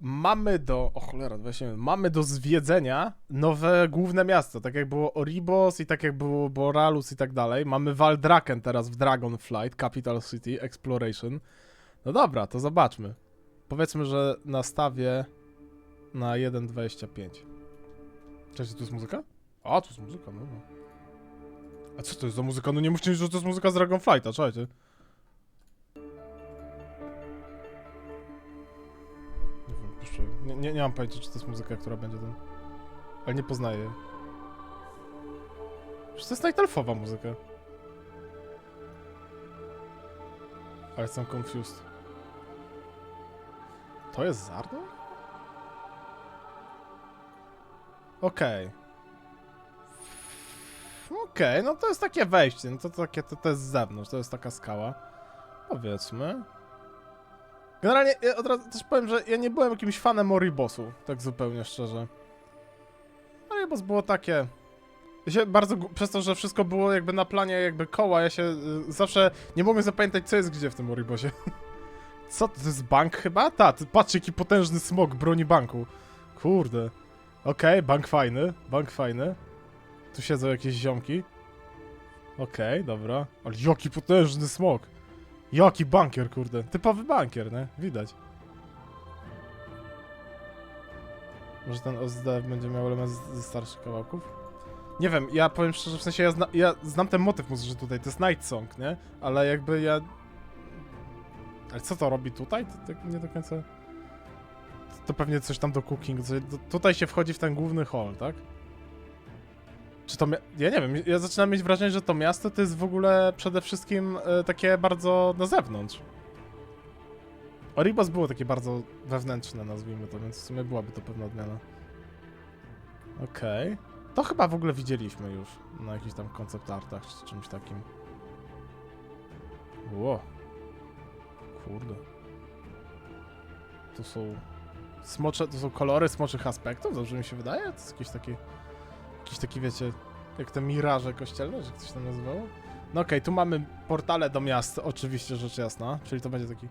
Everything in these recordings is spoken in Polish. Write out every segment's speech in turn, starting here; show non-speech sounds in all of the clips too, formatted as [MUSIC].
mamy do. O cholera, właśnie. Mamy do zwiedzenia nowe główne miasto. Tak jak było Oribos i tak jak było Boralus i tak dalej. Mamy Valdraken teraz w Dragonflight, Capital City, Exploration. No dobra, to zobaczmy. Powiedzmy, że nastawię na 1.25. Cześć, tu jest muzyka? A, tu jest muzyka, no. A co to jest za muzyka? No nie mówcie, że to jest muzyka z Dragonflighta, czekajcie. Nie, nie, mam pojęcia, czy to jest muzyka, która będzie tam. Ale nie poznaję jej. Czy to jest Night Elfowa muzyka? Ale jestem confused. To jest Zardon? Okej. Okej, no to jest takie wejście, no to, to takie, to, to jest z zewnątrz, to jest taka skała. Powiedzmy. Generalnie ja od razu też powiem, że ja nie byłem jakimś fanem Oribosu, tak zupełnie szczerze. Oribos było takie... Ja się bardzo, przez to, że wszystko było jakby na planie jakby koła, ja się y, zawsze nie mogłem zapamiętać co jest gdzie w tym Oribosie. [LAUGHS] Co, to jest bank chyba? Ta, ty, patrz jaki potężny smok broni banku. Kurde. Okej, bank fajny, bank fajny. Tu siedzą jakieś ziomki. Okej, dobra. Ale jaki potężny smok. Jaki bankier, kurde. Typowy bankier, nie? Widać. Może ten OSDF będzie miał element ze starszych kawałków? Nie wiem, ja powiem szczerze, w sensie ja, zna, ja znam ten motyw muzyczny tutaj, to jest Night Song, nie? Ale jakby ja... Ale co to robi tutaj? To tak nie do końca... To pewnie coś tam do cooking, tutaj się wchodzi w ten główny hall, tak? Czy to. Ja nie wiem, ja zaczynam mieć wrażenie, że to miasto to jest w ogóle przede wszystkim e, takie bardzo na zewnątrz. Oribos było takie bardzo wewnętrzne, nazwijmy to, więc w sumie byłaby to pewna odmiana. Okej. To chyba w ogóle widzieliśmy już na jakichś tam koncept artach czy czymś takim. Ło. Kurde. To są smocze, to są kolory smoczych aspektów, dobrze mi się wydaje? To jest jakieś takie Jakiś taki, wiecie, jak te miraże kościelne, że ktoś tam nazywało? No okej, tu mamy portale do miast, oczywiście rzecz jasna, czyli to będzie taki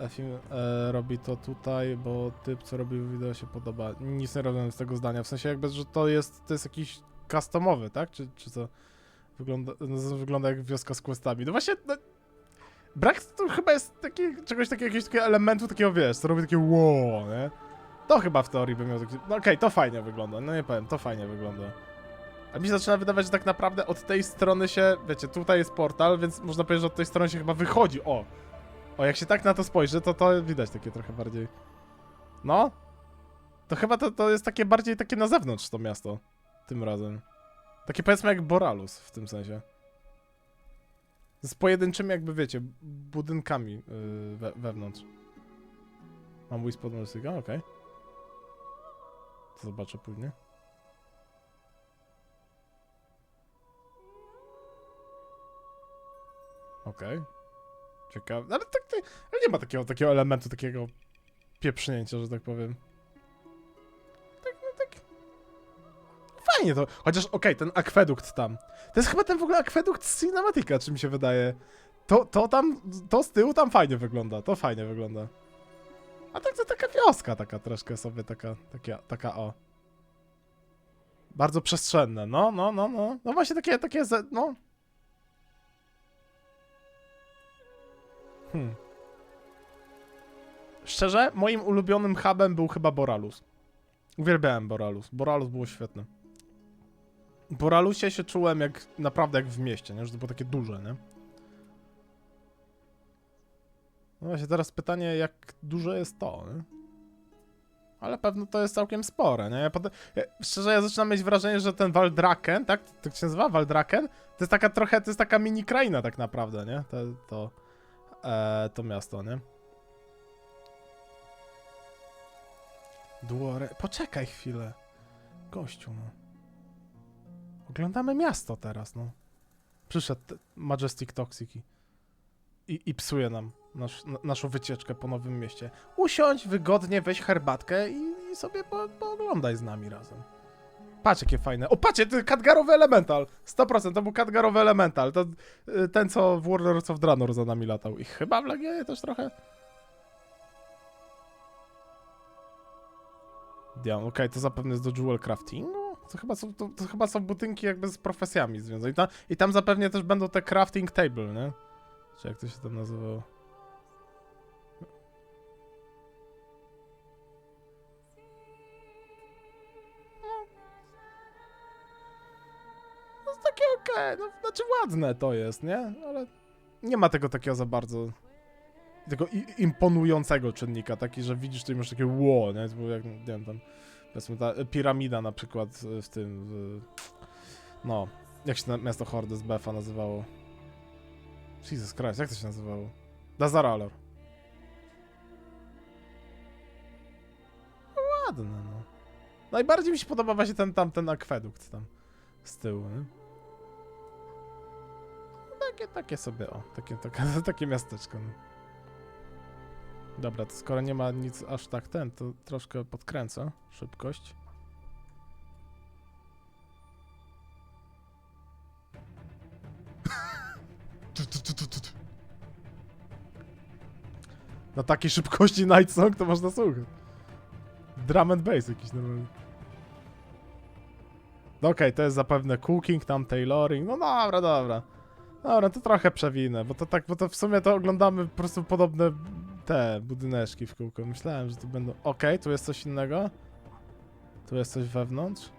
e, film, e, robi to tutaj, bo typ, co robił wideo się podoba. Nic nie robię z tego zdania, w sensie jakby, że to jest, to jest jakiś customowy, tak? Czy, czy co? Wygląda, no, wygląda jak wioska z questami. No właśnie, no, brak tu chyba jest taki, czegoś takiego, jakiegoś takiego elementu takiego, wiesz, co robi takie wow, nie? To chyba w teorii by miał taki... No okej, to fajnie wygląda, no nie powiem, to fajnie wygląda. A mi się zaczyna wydawać, że tak naprawdę od tej strony się, wiecie, tutaj jest portal, więc można powiedzieć, że od tej strony się chyba wychodzi, o! O, jak się tak na to spojrzy, to to widać takie trochę bardziej... No? To chyba to, to jest takie bardziej takie na zewnątrz to miasto, tym razem. Takie powiedzmy jak Boralus w tym sensie. Z pojedynczymi jakby, wiecie, budynkami yy, we, wewnątrz. Mam Whisper Muzyka? Okej. To zobaczę później. Okej. Ciekawe. Ale tak, ale nie ma takiego, takiego elementu, takiego pieprznięcia, że tak powiem. Tak, no tak. Fajnie to. Chociaż, okej, ten akwedukt tam. To jest chyba ten w ogóle akwedukt z Cinematica, czy mi się wydaje. To, to tam, to z tyłu tam fajnie wygląda. To fajnie wygląda. A tak to taka wioska, taka troszkę sobie, taka, taka, taka o. Bardzo przestrzenne, no, no, no, no. No właśnie takie, takie, no. Hmm. Szczerze, moim ulubionym hubem był chyba Boralus. Uwielbiałem Boralus. Boralus było świetne. W Boralusie się czułem jak, naprawdę jak w mieście, nie? Że to było takie duże, nie? No właśnie, teraz pytanie, jak duże jest to, nie? Ale pewno to jest całkiem spore, nie? Ja potem, ja, szczerze, ja zaczynam mieć wrażenie, że ten Waldraken, tak? Tak się nazywa? Waldraken? To jest taka trochę, to jest taka mini kraina tak naprawdę, nie? To, to, e, to miasto, nie? Duore... Poczekaj chwilę. Gościu, no. Oglądamy miasto teraz, no. Przyszedł Majestic Toxic i, i psuje nam nasz, na, naszą wycieczkę po Nowym Mieście. Usiądź wygodnie, weź herbatkę i, i sobie po, pooglądaj z nami razem. Patrz jakie fajne. O, patrzcie, to Kadgarowy Elemental. 100% to był Kadgarowy Elemental. To y, ten, co w Warlords of Draenor za nami latał. I chyba w Legionie też trochę. Diam, okej, to zapewne jest do jewel craftingu? To chyba, są, to, to chyba są budynki jakby z profesjami związane. I, ta, I tam zapewne też będą te crafting table, nie? Czy jak to się tam nazywało? Takie okej, no znaczy ładne to jest, nie? Ale nie ma tego takiego za bardzo tego imponującego czynnika, taki, że widzisz, to masz takie ło, nie? Bo jak, nie wiem, tam, powiedzmy, ta piramida na przykład y, w tym, w, no, jak się na, miasto Hordy z Befa nazywało? Jesus Christ, jak to się nazywało? Dazaralor. No ładne, no. Najbardziej mi się podoba właśnie ten tamten akwedukt tam z tyłu, nie? Takie, takie sobie, o, takie, takie, [LAUGHS] takie miasteczko, no. Dobra, to skoro nie ma nic aż tak ten, to troszkę podkręcę szybkość. Na takiej szybkości Night Song to można słuchać. Drum and bass jakiś normalny. No okej, to jest zapewne cooking, tam tailoring, no dobra, dobra. Dobra, to trochę przewinę, bo to tak, bo to w sumie to oglądamy po prostu podobne te budyneczki w kółko. Myślałem, że to będą... Okej, tu jest coś innego. Tu jest coś wewnątrz.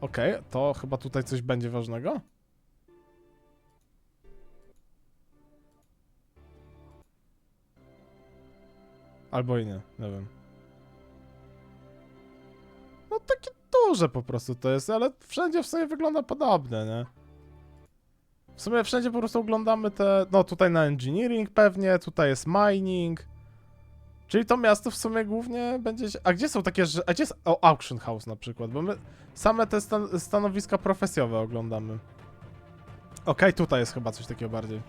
Okej, to chyba tutaj coś będzie ważnego. Albo i nie, nie wiem. No takie duże po prostu to jest, ale wszędzie w sumie wygląda podobnie, nie? W sumie wszędzie po prostu oglądamy te, no tutaj na engineering pewnie, tutaj jest mining. Czyli to miasto w sumie głównie będzie, się- a gdzie są takie, a gdzie jest, o, auction house na przykład, bo my same te stan stanowiska profesjowe oglądamy. Okej, tutaj jest chyba coś takiego bardziej.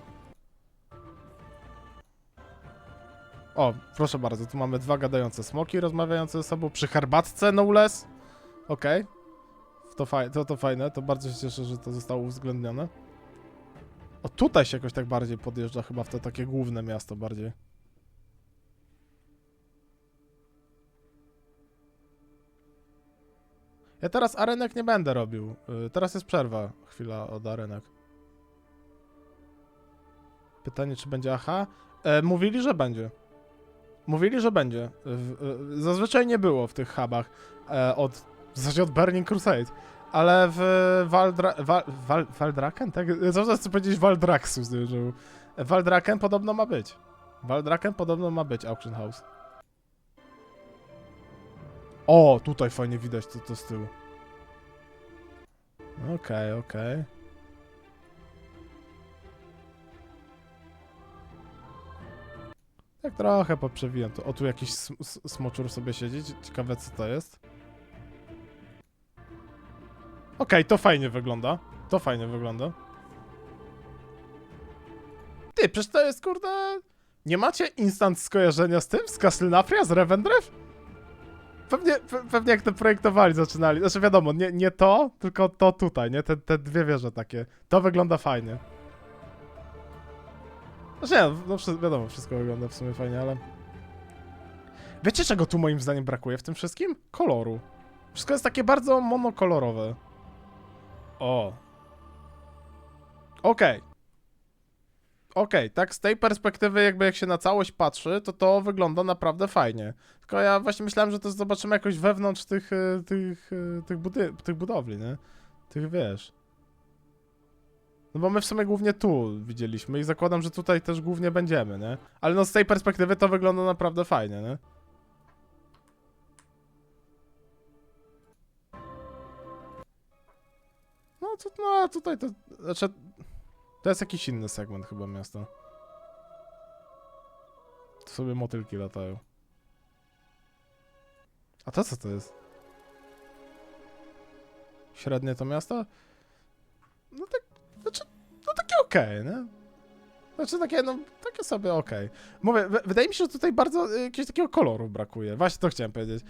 O, proszę bardzo, tu mamy dwa gadające smoki rozmawiające ze sobą przy herbatce, no less. Okej. To, faj to, to fajne, to bardzo się cieszę, że to zostało uwzględnione. O, tutaj się jakoś tak bardziej podjeżdża chyba w to takie główne miasto bardziej. Ja teraz arenek nie będę robił. Y, Teraz jest przerwa, chwila od arenek. Pytanie, czy będzie aha? E, mówili, że będzie. Mówili, że będzie. Zazwyczaj nie było w tych hubach e, od, w zasadzie od Burning Crusade, ale w Waldra, Wal, Wal, Waldraken, tak? Zawsze chcę powiedzieć Waldraxus, że Waldraken podobno ma być. Waldraken podobno ma być Auction House. O, tutaj fajnie widać to, to z tyłu. Okej, okej. Tak trochę poprzewijam to. O, tu jakiś sm smoczur sobie siedzi. Cie- Ciekawe co to jest. Okej, to fajnie wygląda. To fajnie wygląda. Ty, przecież to jest kurde... Nie macie instant skojarzenia z tym? Z Castlnafria? Z Revendrew? Pewnie, pe, pewnie jak to projektowali, zaczynali. Znaczy wiadomo, nie, nie to, tylko to tutaj, nie? Te, te dwie wieże takie. To wygląda fajnie. Znaczy nie, no wiadomo, wszystko wygląda w sumie fajnie, ale... Wiecie czego tu moim zdaniem brakuje w tym wszystkim? Koloru. Wszystko jest takie bardzo monokolorowe. O. Okej. Okej, tak z tej perspektywy jakby jak się na całość patrzy, to to wygląda naprawdę fajnie. Tylko ja właśnie myślałem, że to zobaczymy jakoś wewnątrz tych, y, tych, y, tych, budy tych budowli, nie? Tych, wiesz... No bo my w sumie głównie tu widzieliśmy i zakładam, że tutaj też głównie będziemy, nie? Ale no z tej perspektywy to wygląda naprawdę fajnie, nie? No, to, no tutaj to... Znaczy... To jest jakiś inny segment chyba miasta. Tu sobie motylki latają. A to co to jest? Średnie to miasto? No tak, okej, nie? Znaczy takie, no, takie sobie okej. Mówię, wydaje mi się, że tutaj bardzo y, jakiegoś takiego koloru brakuje. Właśnie to chciałem powiedzieć.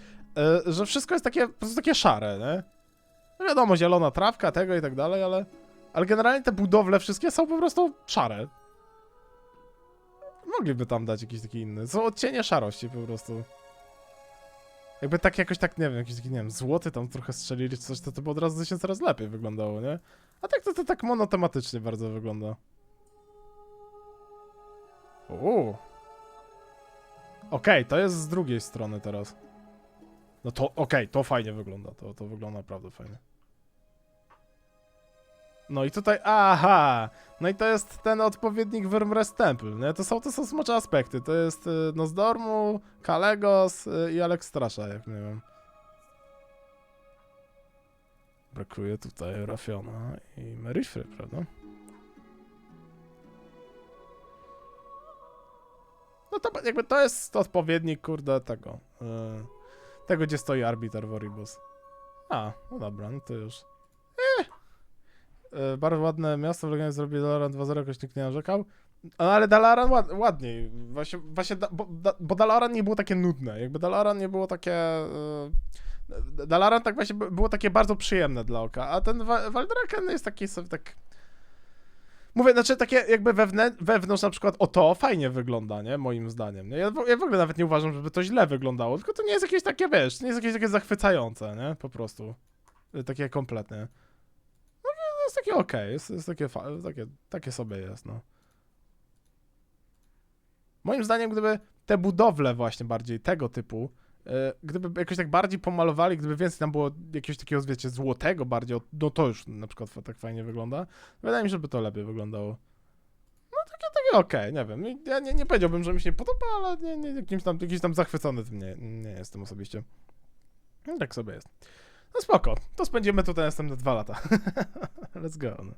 Y, że wszystko jest takie, po prostu takie szare, nie? No wiadomo, zielona trawka, tego i tak dalej, ale Ale generalnie te budowle wszystkie są po prostu szare. Mogliby tam dać jakiś taki inny. Są odcienie szarości po prostu. Jakby tak jakoś tak, nie wiem, jakiś taki, nie wiem, złoty tam trochę strzelili czy coś, to to by od razu się coraz lepiej wyglądało, nie? A tak to, to tak monotematycznie bardzo wygląda. Uuu. Okej, to jest z drugiej strony teraz. No to, okej, to fajnie wygląda, to, to wygląda naprawdę fajnie. No i tutaj, aha, no i to jest ten odpowiednik Wyrmrest Temple, nie? To są, to są smocze aspekty, to jest y, Nozdormu, Kalegos y, i Alex Strasza, jak nie wiem. Brakuje tutaj Rafiona i Merifry, prawda? No to jakby to jest odpowiednik, kurde, tego. y, tego, gdzie stoi Arbiter Voribus. A, no dobra, no to już. Y, bardzo ładne miasto, w Legionie zrobili Dalaran 2.0, jakoś nikt nie narzekał. No, ale Dalaran ład, ładniej. Właśnie, właśnie da, bo, da, bo Dalaran nie było takie nudne. Jakby Dalaran nie było takie... Y, Dalaran tak właśnie by- było takie bardzo przyjemne dla oka, a ten Wa- Valdraken jest taki sobie tak... Mówię, znaczy takie jakby wewnę, wewnątrz na przykład o to fajnie wygląda, nie? Moim zdaniem. Nie? Ja, w, ja w ogóle nawet nie uważam, żeby to źle wyglądało, tylko to nie jest jakieś takie, wiesz, nie jest jakieś takie zachwycające, nie? Po prostu. Takie kompletnie. Jest takie okej, jest, jest takie, takie, takie sobie jest, no. Moim zdaniem, gdyby te budowle właśnie bardziej tego typu, y, gdyby jakoś tak bardziej pomalowali, gdyby więcej tam było jakiegoś takiego, wiecie, złotego bardziej, no to już na przykład tak fajnie wygląda. Wydaje mi się, żeby to lepiej wyglądało. No takie, takie okej, nie wiem. Ja nie, nie powiedziałbym, że mi się nie podoba, ale nie, nie, jakimś tam, jakiś tam zachwycony tym nie, nie jestem osobiście. No, tak sobie jest. No spoko, to spędzimy tutaj następne dwa lata. [LAUGHS] Let's go. No.